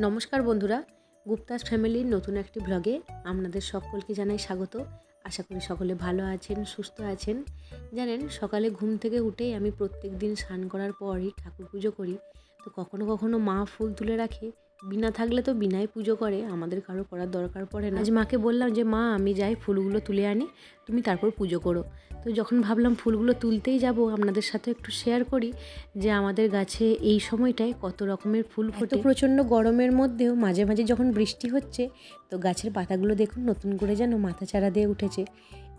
নমস্কার বন্ধুরা, গুপ্তাস ফ্যামিলির নতুন একটি ব্লগে আপনাদের সকলকে জানাই স্বাগত। আশা করি সকলে ভালো আছেন, সুস্থ আছেন। জানেন, সকালে ঘুম থেকে উঠেই আমি প্রত্যেক দিন স্নান করার পরই ঠাকুর পুজো করি। তো কখনো কখনো মা ফুল তুলে রাখে। বিনা থাকলে তো বিনাই পুজো করে, আমাদের কারও করার দরকার পড়ে না। আজ মাকে বললাম যে, মা, আমি যাই ফুলগুলো তুলে আনি, তুমি তারপর পুজো করো। তো যখন ভাবলাম ফুলগুলো তুলতেই যাব আপনাদের সাথে একটু শেয়ার করি যে আমাদের গাছে এই সময়টায় কত রকমের ফুল ফোটে। প্রচণ্ড গরমের মধ্যেও মাঝে মাঝে যখন বৃষ্টি হচ্ছে তো গাছের পাতাগুলো দেখুন নতুন করে যেন মাথা চারা দিয়ে উঠেছে।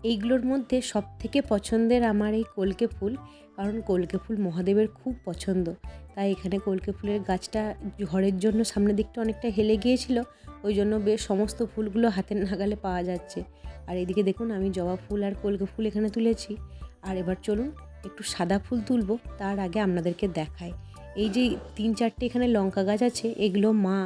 এইগুলোর মধ্যে সব থেকে পছন্দের আমার এই কলকে ফুল, কারণ কলকে ফুল মহাদেবের খুব পছন্দ। তাই এখানে কলকে ফুলের গাছটা ঝড়ের জন্য সামনের দিকটা অনেকটা হেলে গিয়েছিল, ওই জন্য বেশ সমস্ত ফুলগুলো হাতের নাগালে পাওয়া যাচ্ছে। আর এদিকে দেখুন, আমি জবা ফুল আর কলকে ফুল এখানে তুলেছি। আর এবার চলুন, একটু সাদা ফুল তুলবো, তার আগে আপনাদেরকে দেখায় এই যে তিন চারটে এখানে লঙ্কা গাছ আছে, এগুলো মা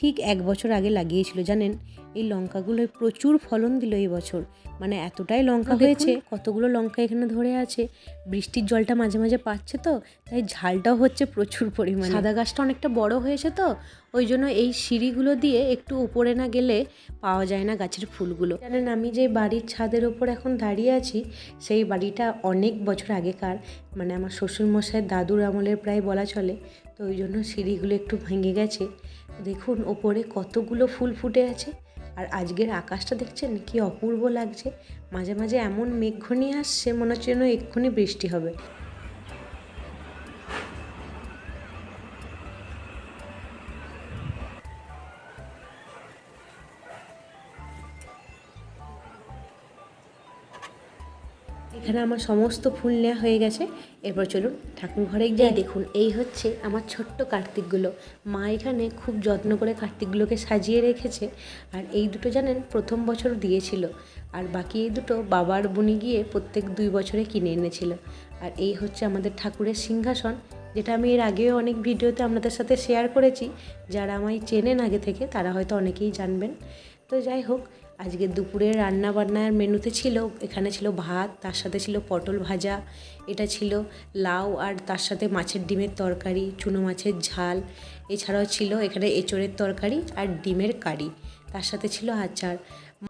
ঠিক এক বছর আগে লাগিয়েছিল জানেন? এই লঙ্কাগুলোয় প্রচুর ফলন দিল এই বছর। মানে এতটাই লঙ্কা হয়েছে কতগুলো লঙ্কা এখানে ধরে আছে। বৃষ্টির জলটা মাঝে মাঝে পাচ্ছে তো তাই ঝালটাও হচ্ছে প্রচুর পরিমাণে। সাদা গাছটা অনেকটা বড় হয়েছে তো ওই জন্য এই সিঁড়িগুলো দিয়ে একটু উপরে না গেলে পাওয়া যায় না গাছের ফুলগুলো। জানেন আমি যে বাড়ির ছাদের ওপর এখন দাঁড়িয়ে আছি সেই বাড়িটা অনেক বছর আগেকার। মানে আমার শ্বশুরমশাইয়ের দাদুর আমলের প্রায় বলা চলে। তো ওই জন্য সিঁড়িগুলো একটু ভেঙে গেছে। দেখুন, ওপরে কতগুলো ফুল ফুটে আছে। আর আজকের আকাশটা দেখছেন, কি অপূর্ব লাগছে। মাঝে মাঝে এমন মেঘ ঘনিয়ে আসছে, মনে হচ্ছে যেন এক্ষুনি বৃষ্টি হবে। এখানে আমার সমস্ত ফুল নেওয়া হয়ে গেছে। এরপর চলুন ঠাকুর ঘরে গিয়ে দেখুন। এই হচ্ছে আমার ছোট্ট কার্তিকগুলো। মা এখানে খুব যত্ন করে কার্তিকগুলোকে সাজিয়ে রেখেছে। আর এই দুটো জানেন প্রথম বছর দিয়েছিল। আর বাকি এই দুটো বাবার বুনি গিয়ে প্রত্যেক দুই বছরে কিনে এনেছিল। আর এই হচ্ছে আমাদের ঠাকুরের সিংহাসন যেটা আমি এর আগেও অনেক ভিডিওতে আপনাদের সাথে শেয়ার করেছি। যারা আমায় চেনেন আগে থেকে তারা হয়তো অনেকেই জানবেন। তো যাই হোক আজকে দুপুরে রান্না বান্নার মেনুতে ছিল, এখানে ছিল ভাত, তার সাথে ছিল পটল ভাজা, এটা ছিল লাউ আর তার সাথে মাছের ডিমের তরকারি, চুনো মাছের ঝাল, এছাড়াও ছিল এখানে এঁচড়ের তরকারি আর ডিমের কারি। তার সাথে ছিল আচার।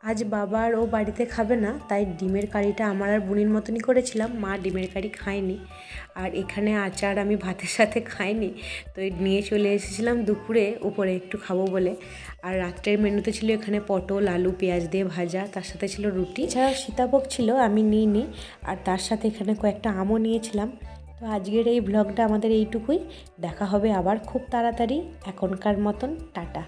আজ বাবার ও বাড়িতে খাবে না, তাই ডিমের কারিটা আমার আর বুনির মতনই করেছিলাম। মা ডিমের কারি খায়নি আর এখানে আচার আমি ভাতের সাথে খাইনি। তো নিয়ে চলে এসেছিলাম দুপুরে, উপরে একটু খাব বলে। আর রাত্রের মেনুতে ছিল এখানে পটল, আলু, পেঁয়াজ দিয়ে ভাজা, তার সাথে ছিল রুটি। এছাড়াও সীতাভোগ ছিল, আমি নিইনি। আর তার সাথে এখানে কয়েকটা আমও নিয়েছিলাম। তো আজকের এই ব্লগটা আমাদের এইটুকুই। দেখা হবে আবার খুব তাড়াতাড়ি। এখনকার মতন টাটা।